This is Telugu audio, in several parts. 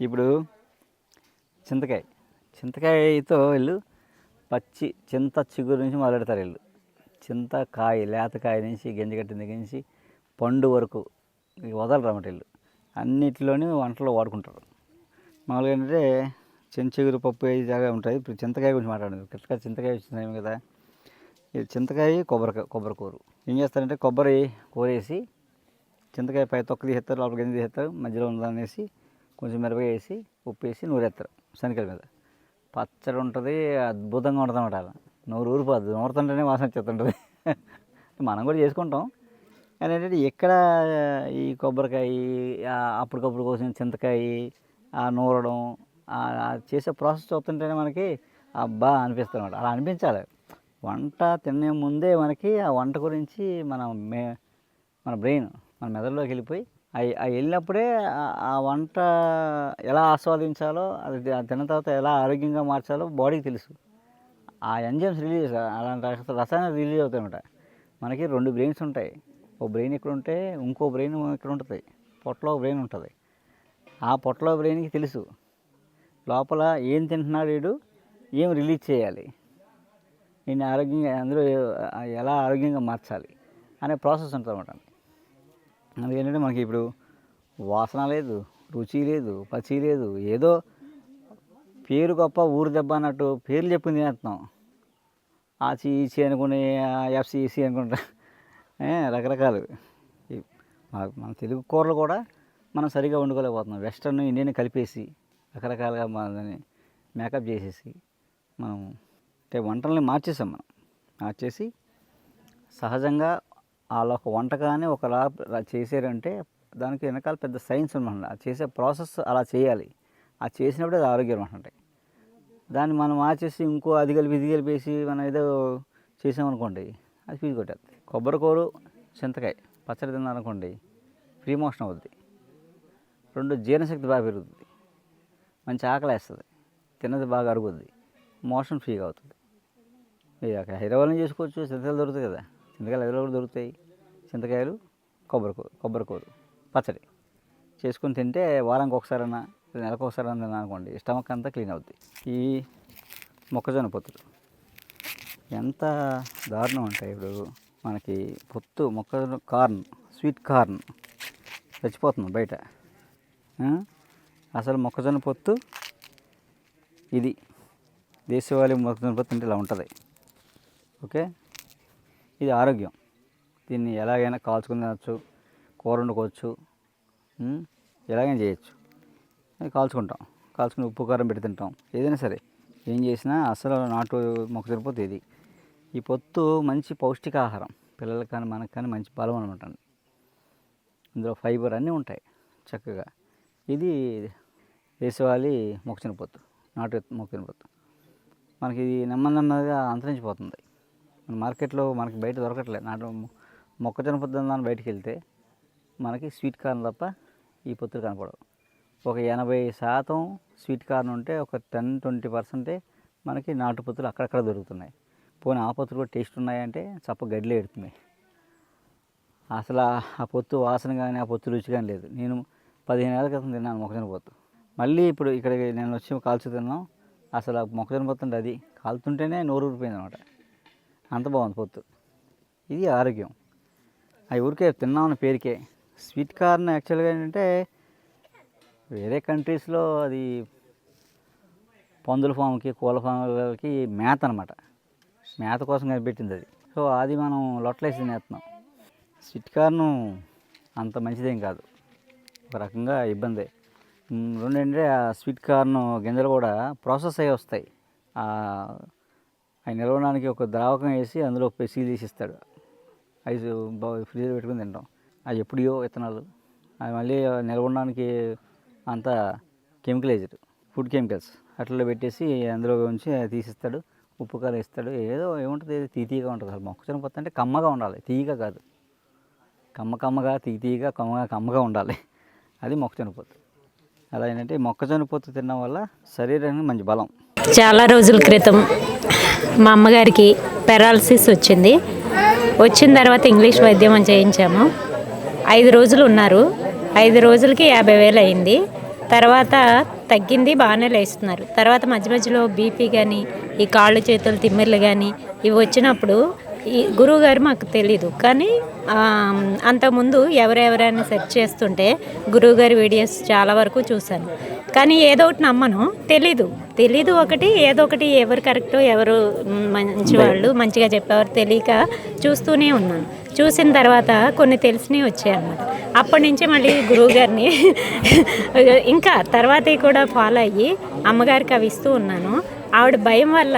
ఇప్పుడు చింతకాయ. చింతకాయతో వీళ్ళు పచ్చి చింత చిగురు నుంచి మొదలెడతారు వీళ్ళు. చింతకాయ లేతకాయ నుంచి గింజగట్టిన దగ్గర నుంచి పండు వరకు వదలరు అన్నమాట వీళ్ళు. అన్నిటిలోని వంటలో వాడుకుంటారు. మామూలుగా ఏంటంటే చిన్న చిగురు పప్పు వేసి జాగా ఉంటాయి ఇప్పుడు చింతకాయ గురించి మాట్లాడదు. కరెక్ట్గా చింతకాయ వచ్చింది కదా. ఇది చింతకాయ కొబ్బరికాయ కొబ్బరి కూర. ఏం చేస్తారంటే కొబ్బరి కూరేసి చింతకాయ పై తొక్క తీసేస్తారు లోపల గింజ తీసేస్తారు మధ్యలో ఉందనేసి కొంచెం మిరపగా వేసి ఉప్పు వేసి నూరేస్తారు శనగల మీద. పచ్చడి ఉంటుంది అద్భుతంగా ఉంటుంది అన్నమాట అలా. నూరు ఊరిపోద్దు నూరుతుంటేనే వాసన వచ్చేస్తుంటుంది. మనం కూడా చేసుకుంటాం. కానీ ఏంటంటే ఎక్కడ ఈ కొబ్బరికాయ అప్పటికప్పుడు కోసిన చింతకాయ ఆ నూరడం చేసే ప్రాసెస్ చూస్తుంటేనే మనకి అబ్బా అనిపిస్తుంది అనమాట అలా అనిపించాలి. వంట తినే ముందే మనకి ఆ వంట గురించి మనం మే మన బ్రెయిన్ మన మెదడులోకి వెళ్ళిపోయి అవి అవి వెళ్ళినప్పుడే ఆ- వంట ఎలా ఆస్వాదించాలో అది తిన్న తర్వాత ఎలా ఆరోగ్యంగా మార్చాలో బాడీకి తెలుసు. ఆ ఎంజైమ్స్ రిలీజ్ అలాంటి రస- రసాయనాలు రిలీజ్ అవుతాయన్నమాట. మనకి రెండు బ్రెయిన్స్ ఉంటాయి. ఓ బ్రెయిన్ ఇక్కడ ఉంటే ఇంకో బ్రెయిన్ ఇక్కడ ఉంటుంది. పొట్టలో బ్రెయిన్ ఉంటుంది. ఆ పొట్టలో బ్రెయిన్కి తెలుసు. లోపల ఏం తింటున్నాడు వీడు? ఏం రిలీజ్ చేయాలి? నేను ఆరోగ్యంగా అందులో ఎలా ఆరోగ్యంగా మార్చాలి? అనే ప్రాసెస్ ఉంటుంది అనమాట అందుకేంటంటే మనకి ఇప్పుడు వాసన లేదు రుచి లేదు పచి లేదు ఏదో పేరు గొప్ప ఊరు దెబ్బ అన్నట్టు పేర్లు చెప్పింది తినేస్తున్నాం ఆచి ఈచి అనుకుని ఎఫ్సిఈసి అనుకుంటా. రకరకాలు. మన- తెలుగు కూరలు కూడా మనం సరిగా వండుకోలేకపోతున్నాం. వెస్ట్రన్ ఇండియన్ కలిపేసి రకరకాలుగా మనని మేకప్ చేసేసి మనం అంటే వంటల్ని మార్చేసాం మనం. మార్చేసి సహజంగా వాళ్ళ ఒక వంటకాన్ని ఒకలా చేసారంటే చేశారంటే దానికి వెనకాల పెద్ద సైన్స్ అనమాట ఆ చేసే ప్రాసెస్ అలా చేయాలి. ఆ చేసినప్పుడు అది ఆరోగ్యం అనమాట దాన్ని మనం మార్చేసి ఇంకో అది కలిపి ఇది కలిపేసి మనం ఏదో చేసామనుకోండి అది ఫీజు కొట్టేది. కొబ్బరి కూర చింతకాయ పచ్చడి తిన్నారనుకోండి ఫ్రీ మోషన్ అవుద్ది. రెండు జీర్ణశక్తి బాగా పెరుగుతుంది మంచి ఆకలి వేస్తుంది. తిన్నది బాగా అరుగుద్ది. మోషన్ ఫ్రీగా అవుతుంది. మీరు అక్కడ హైదరాబాద్లో చేసుకోవచ్చు చింతకాయలు దొరుకుతుంది కదా. చింతకాయలు హైదరాబాద్ దొరుకుతాయి. చింతకాయలు కొబ్బరి కొబ్బరికూర పచ్చడి. చేసుకొని తింటే వారానికి ఒకసారైనా నెలకు ఒకసారైనా తిన్నా అనుకోండి స్టమక్ అంతా క్లీన్ అవుద్ది. ఈ మొక్కజొన్న పొత్తులు. ఎంత దారుణం ఉంటాయి ఇప్పుడు మనకి పొత్తు మొక్కజొన్న కార్న్ స్వీట్ కార్న్ చచ్చిపోతుంది బయట. అసలు మొక్కజొన్న పొత్తు ఇది. దేశవాళీ మొక్కజొన్న పొత్తు అంటే ఇలా ఉంటుంది. ఓకే? ఇది ఆరోగ్యం. దీన్ని ఎలాగైనా కాల్చుకుని తినచ్చు కూర వండుకోవచ్చు ఎలాగైనా చేయొచ్చు. కాల్చుకుంటాం. కాల్చుకుని ఉప్పు కారం పెట్టి తింటాం. ఏదైనా సరే ఏం చేసినా అసలు నాటు మొక్కజొన్న పొత్తు ఇది. ఈ పొత్తు మంచి పౌష్టికాహారం. పిల్లలకి కానీ మనకు కానీ మంచి బలం అనమాట ఇందులో ఫైబర్ అన్నీ ఉంటాయి చక్కగా. ఇది దేశవాళీ మొక్కజొన్న పొత్తు నాటు మొక్కజొన్న పొత్తు. మనకి ఇది నెమ్మది నెమ్మదిగా అంతరించిపోతుంది. మన మార్కెట్లో మనకి బయట దొరకట్లేదు నాటు మొక్కజొన్న పొద్దున్న బయటికి వెళ్తే మనకి స్వీట్ కార్న్ తప్ప ఈ పొత్తులు కనపడవు. ఒక ఎనభై శాతం స్వీట్ కార్న్ ఉంటే ఒక టెన్ ట్వంటీ పర్సెంటే మనకి నాటు పొత్తులు అక్కడక్కడ దొరుకుతున్నాయి. పోనీ ఆ పొత్తులు కూడా టేస్ట్ ఉన్నాయంటే చప్ప గడ్డిలో ఎడుతున్నాయి. అసలు ఆ- పొత్తు వాసన కానీ ఆ పొత్తు రుచి కానీ లేదు. నేను పదిహేను ఏళ్ళ క్రితం తిన్నాను మొక్కజొన్న పొత్తు. మళ్ళీ ఇప్పుడు ఇక్కడికి నేను వచ్చి కాల్చు తిన్నాం. అసలు ఆ మొక్కజొన్న పొత్తు అంటే అది. కాలుతుంటేనే నోరు ఊరిపోయింది అనమాట అంత బాగుంది పొత్తు. ఇది ఆరోగ్యం. అవి ఊరికే తిన్నామన్న పేరుకే. స్వీట్ కార్న్ యాక్చువల్గా ఏంటంటే వేరే కంట్రీస్లో అది పందుల ఫామ్కి కోళ్ళ ఫామ్లకి మేత అనమాట మేత కోసం కనిపెట్టింది అది. సో అది మనం లొట్టలేసి తినేస్తున్నాం స్వీట్ కార్ను అంత మంచిదేం కాదు. ఒక రకంగా ఇబ్బంది. ఉమ్, రెండు ఏంటంటే ఆ స్వీట్ కార్న్ గింజలు కూడా ప్రాసెస్ అయ్యి వస్తాయి. ఆ, నిలవడానికి ఒక ద్రావకం వేసి అందులో సీల్ చేసి ఇస్తాడు ఐస్ ఫ్రీజర్ పెట్టుకుని తింటాం. అవి ఎప్పుడో విత్తనాలు. అవి మళ్ళీ నిల్వ అంత అంతా కెమికలైజ్డ్ ఫుడ్ కెమికల్స్. అట్లా పెట్టేసి అందులో ఉంచి అది తీసిస్తాడు. ఉప్పు కారం ఇస్తాడు ఏదో ఏముంటుంది? ఏదో తీతీగా ఉంటుంది అసలు మొక్కజొన్న పొత్తు అంటే కమ్మగా ఉండాలి. తీయగా కాదు. కమ్మ కమ్మగా తీతీగా కమ్మగా కమ్మగా ఉండాలి. అది మొక్కజొన్న పొత్తు. అలా ఏంటంటే ఈ మొక్కజొన్న పొత్తు తినడం వల్ల శరీరానికి మంచి బలం. చాలా రోజుల క్రితం మా అమ్మగారికి పెరాలసిస్ వచ్చింది. వచ్చిన తర్వాత ఇంగ్లీష్ వైద్యం చేయించాము. ఐదు రోజులు ఉన్నారు. ఐదు రోజులకి యాభై వేలు అయింది. తర్వాత తగ్గింది బాగానే లేస్తున్నారు. తర్వాత మధ్య మధ్యలో బీపీ కానీ ఈ కాళ్ళు చేతులు తిమ్మిర్లు కానీ ఇవి వచ్చినప్పుడు ఈ గురువు గారు మాకు తెలీదు. కానీ అంతకుముందు ఎవరెవరైనా సెర్చ్ చేస్తుంటే గురువు గారి వీడియోస్ చాలా వరకు చూశాను. కానీ ఏదో ఒకటి నమ్మను. తెలీదు. తెలీదు ఒకటి ఏదో ఒకటి ఎవరు కరెక్ట్ ఎవరు మంచి వాళ్ళు మంచిగా చెప్పేవారు తెలియక చూస్తూనే ఉన్నాను. చూసిన తర్వాత కొన్ని తెలిసినవి వచ్చాయి అన్నమాట. అప్పటి నుంచి మళ్ళీ గురువు గారిని ఇంకా తర్వాత కూడా ఫాలో అయ్యి అమ్మగారికి అవి ఇస్తూ ఉన్నాను. ఆవిడ భయం వల్ల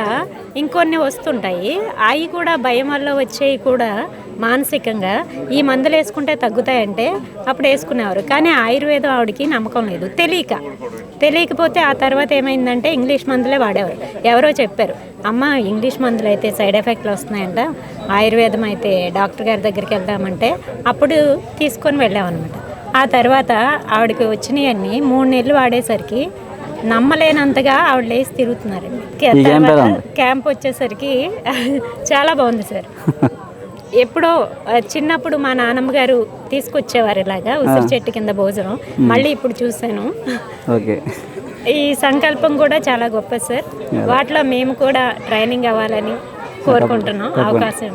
ఇంకొన్ని వస్తుంటాయి. అవి కూడా భయం వల్ల వచ్చేవి కూడా మానసికంగా. ఈ మందులు వేసుకుంటే తగ్గుతాయంటే అప్పుడు వేసుకునేవారు. కానీ ఆయుర్వేదం ఆవిడకి నమ్మకం లేదు. తెలియక. తెలియకపోతే ఆ తర్వాత ఏమైందంటే ఇంగ్లీష్ మందులే వాడేవారు. ఎవరో చెప్పారు అమ్మ ఇంగ్లీష్ మందులు అయితే సైడ్ ఎఫెక్ట్లు వస్తున్నాయంట. ఆయుర్వేదం అయితే డాక్టర్ గారి దగ్గరికి వెళ్దామంటే అప్పుడు తీసుకొని వెళ్ళామన్నమాట. ఆ తర్వాత ఆవిడకి వచ్చినాయన్నీ మూడు నెలలు వాడేసరికి నమ్మలేనంతగా ఆవిడ లేచి తిరుగుతున్నారండి ఈ క్యాంప్ వచ్చేసరికి చాలా బాగుంది సార్. ఎప్పుడో చిన్నప్పుడు మా నాన్నమ్మ గారు తీసుకొచ్చేవారు ఇలాగా ఉసిరి చెట్టు కింద భోజనం. మళ్ళీ ఇప్పుడు చూశాను. ఓకే. ఈ సంకల్పం కూడా చాలా గొప్ప సార్. వాటిలో మేము కూడా ట్రైనింగ్ అవ్వాలని కోరుకుంటున్నాం. అవకాశం